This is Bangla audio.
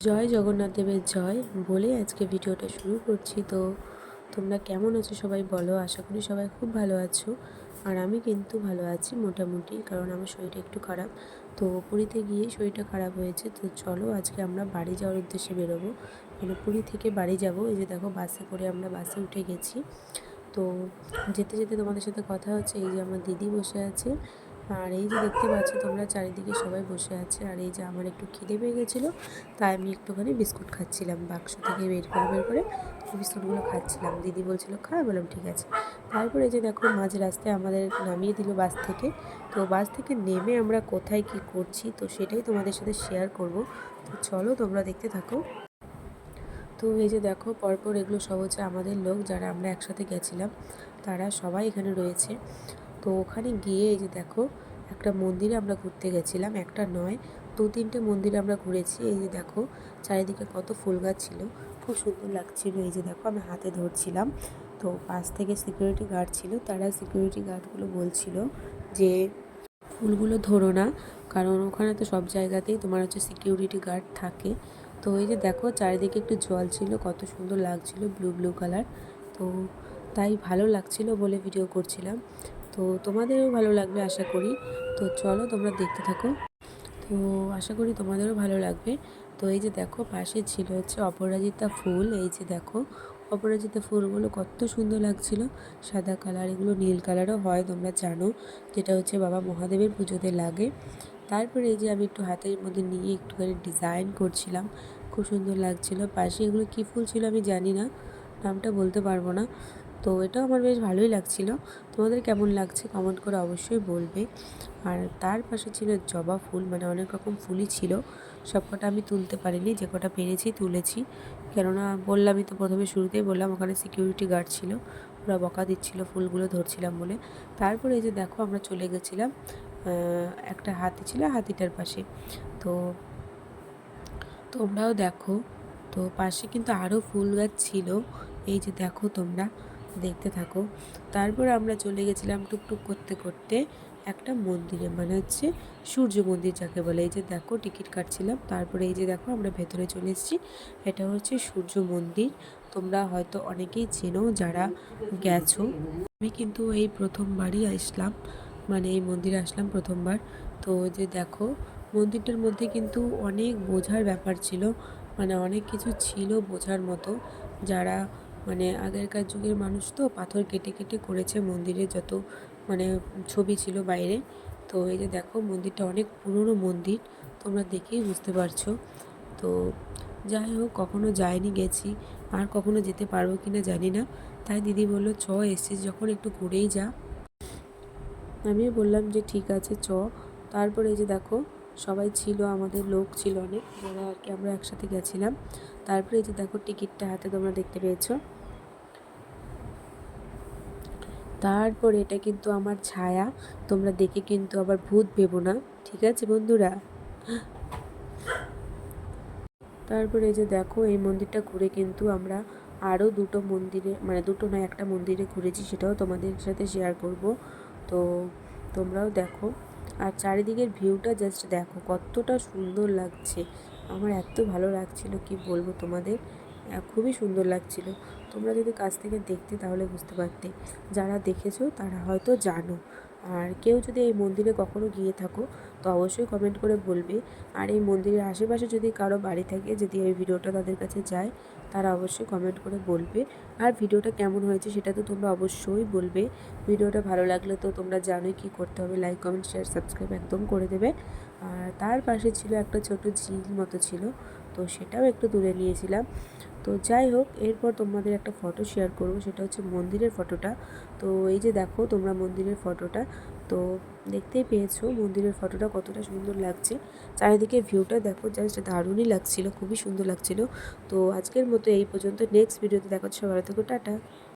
জয় জগন্নাথ দেবের জয় বলে আজকে ভিডিওটা শুরু করছি। তো তোমরা কেমন আছো সবাই বলো, আশা করি সবাই খুব ভালো আছো। আর আমি কিন্তু ভালো আছি মোটামুটি, কারণ আমার শরীরটা একটু খারাপ। তো পুরীতে গিয়ে শরীরটা খারাপ হয়েছে, তো চলো আজকে আমরা বাড়ি যাওয়ার উদ্দেশ্যে বেরোবো। মানে পুরী থেকে বাড়ি যাব, এই যে দেখো বাসে করে আমরা বাসে উঠে গেছি। তো যেতে যেতে তোমাদের সাথে কথা হচ্ছে, এই যে আমার দিদি বসে আছে। আর এই যে দেখতে পাচ্ছ তোমরা চারিদিকে সবাই বসে আছে, আর এই যে আমার একটু খিদে পেয়ে গেছিল, তাই আমি একটুখানি বিস্কুট খাচ্ছিলাম, বাক্স থেকে বের করে বের করে বিস্কুটগুলো খাচ্ছিলাম। দিদি বলছিল, খা বললাম, ঠিক আছে। তারপরে যে দেখো, মাঝ রাস্তায় আমাদের নামিয়ে দিল বাস থেকে। তো বাস থেকে নেমে আমরা কোথায় কি করছি, তো সেটাই তোমাদের সাথে শেয়ার করব। তো চলো তোমরা দেখতে থাকো। তো এই যে দেখো, পরপর এগুলো সব হচ্ছে আমাদের লোক যারা আমরা একসাথে গেছিলাম, তারা সবাই এখানে রয়েছে। তো ওখানে গিয়ে এই যে দেখো একটা মন্দিরে আমরা ঘুরতে গেছিলাম, একটা নয়, দু তিনটে মন্দিরে আমরা ঘুরেছি। এই যে দেখো, চারিদিকে কত ফুল গাছ ছিল, খুব সুন্দর লাগছিল। এই যে দেখো, আমি হাতে ধরছিলাম। তো পাশ থেকে সিকিউরিটি গার্ড ছিল, তারা সিকিউরিটি গার্ডগুলো বলছিল যে, ফুলগুলো ধরো না, কারণ ওখানে তো সব জায়গাতেই তোমার হচ্ছে সিকিউরিটি গার্ড থাকে। তো এই যে দেখো, চারিদিকে একটু জল ছিল, কত সুন্দর লাগছিল ব্লু ব্লু কালার তো তাই ভালো লাগছিল বলে ভিডিও করছিলাম। তো তোমাদেরও ভালো লাগবে আশা করি। তো চলো তোমরা দেখতে থাকো। তো আশা করি তোমাদেরও ভালো লাগবে। তো এই যে দেখো, পাশে ছিল হচ্ছে অপরাজিতা ফুল। এই যে দেখো, অপরাজিতা ফুলগুলো কত সুন্দর লাগছিল। সাদা কালার, এগুলো নীল কালারও হয়, তোমরা জানো। যেটা হচ্ছে বাবা মহাদেবের পুজোতে লাগে। তারপরে এই যে আমি একটু হাতের মধ্যে নিয়ে একটুখানি ডিজাইন করছিলাম। খুব সুন্দর লাগছিল। পাশে এগুলো কী ফুল ছিল আমি জানি না। নামটা বলতে পারব না। তো এটাও আমার বেশ ভালোই লাগছিল। তোমাদের কেমন লাগছে কমেন্ট করে অবশ্যই বলবে। আর তার পাশে ছিল জবা ফুল মানে অনেক রকম ফুলই ছিল। সব কটা আমি তুলতে পারিনি, যে কটা পেরেছি তুলেছি। কেননা বললামই তো প্রথমে শুরুতেই বললাম, ওখানে সিকিউরিটি গার্ড ছিল। ওরা বকা দিচ্ছিল, ফুলগুলো ধরছিলাম বলে। তারপরে এই যে দেখো আমরা চলে গেছিলাম একটা হাতি ছিল হাতিটার পাশে। তো তোমরাও দেখো, তো পাশে কিন্তু আরও ফুল গাছ ছিল। এই যে দেখো তোমরা দেখতে থাকো। তারপর আমরা চলে গেছিলাম টুকটুক করতে করতে একটা মন্দিরে মানে হচ্ছে সূর্য মন্দির যাকে বলে। এই যে দেখো, টিকিট কাটছিলাম। তারপরে এই যে দেখো, আমরা ভেতরে চলে এসেছি। এটা হচ্ছে সূর্য মন্দির। তোমরা হয়তো অনেকেই চেনো যারা গেছো। আমি কিন্তু এই প্রথমবারই আসলাম মানে এই মন্দিরে আসলাম প্রথমবার। তো যে দেখো, মন্দিরটার মধ্যে কিন্তু অনেক বোঝার ব্যাপার ছিল। মানে অনেক কিছু ছিল বোঝার মতো। যারা মানে আগেরকার যুগের মানুষ তো পাথর কেটে কেটে করেছে মন্দিরে যত মানে ছবি ছিল বাইরে। তো এই যে দেখো মন্দিরটা অনেক পুরনো মন্দির, তোমরা দেখেই বুঝতে পারছ। তো যাই হোক, কখনো যায়নি গেছি। আর কখনো যেতে পারব কি না জানি না। তাই দিদি বলল, চ, এসছিস যখন, একটু ঘুরেই যা। আমি বললাম যে, ঠিক আছে, চ। তারপরে এই যে দেখো সবাই ছিল, আমাদের লোক ছিল অনেক, যারা আর কি আমরা একসাথে গেছিলাম। তারপরে এই যে দেখো টিকিটটা হাতে তোমরা দেখতে পেয়েছ। তারপর এটা কিন্তু আমার ছায়া, তোমরা দেখে কিন্তু আবার ভূত ভেবো না, ঠিক আছে বন্ধুরা? তারপরে এই যে দেখো এই মন্দিরটা ঘুরে কিন্তু আমরা আরও দুটো মন্দিরে মানে দুটো নয়, একটা মন্দিরে ঘুরেছি, সেটাও তোমাদের সাথে শেয়ার করব। তো তোমরাও দেখো। আর চারিদিকের ভিউটা জাস্ট দেখো, কতটা সুন্দর লাগছে। আমার এত ভালো লাগছিল, কি বলব তোমাদের? খুবই সুন্দর লাগছিল। তোমরা যদি কাছ থেকে দেখতে তাহলে বুঝতে পারতে। যারা দেখেছ তারা হয়তো জানো। আর কেউ যদি এই মন্দিরে কখনো গিয়ে থাকো, তো অবশ্যই কমেন্ট করে বলবে। আর এই মন্দিরের আশেপাশে যদি কারও বাড়ি থাকে, যদি এই ভিডিওটা তাদের কাছে যায়, তারা অবশ্যই কমেন্ট করে বলবে। আর ভিডিওটা কেমন হয়েছে সেটা তো তোমরা অবশ্যই বলবে। ভিডিওটা ভালো লাগলে তো তোমরা জানোই কী করতে হবে। লাইক কমেন্ট শেয়ার সাবস্ক্রাইব একদম করে দেবে। আর তার পাশে ছিল একটা ছোট ঝিল মতো ছিল, তো সেটাও একটু তুলে নিয়েছিলাম। তো যাই হোক, এরপর তোমাদের একটা ফটো শেয়ার করব, সেটা হচ্ছে মন্দিরের ফটোটা তো এই যে দেখো তোমরা মন্দিরের ফটোটা তো দেখতেই পেয়েছ মন্দিরের ফটোটা কতটা সুন্দর লাগছে। চারিদিকে ভিউটা দেখো জাস্ট দারুণই লাগছিল, খুবই সুন্দর লাগছিল। তো আজকের মতো এই পর্যন্ত নেক্সট ভিডিওতে দেখা হচ্ছে ভালো থেকো, টাটা।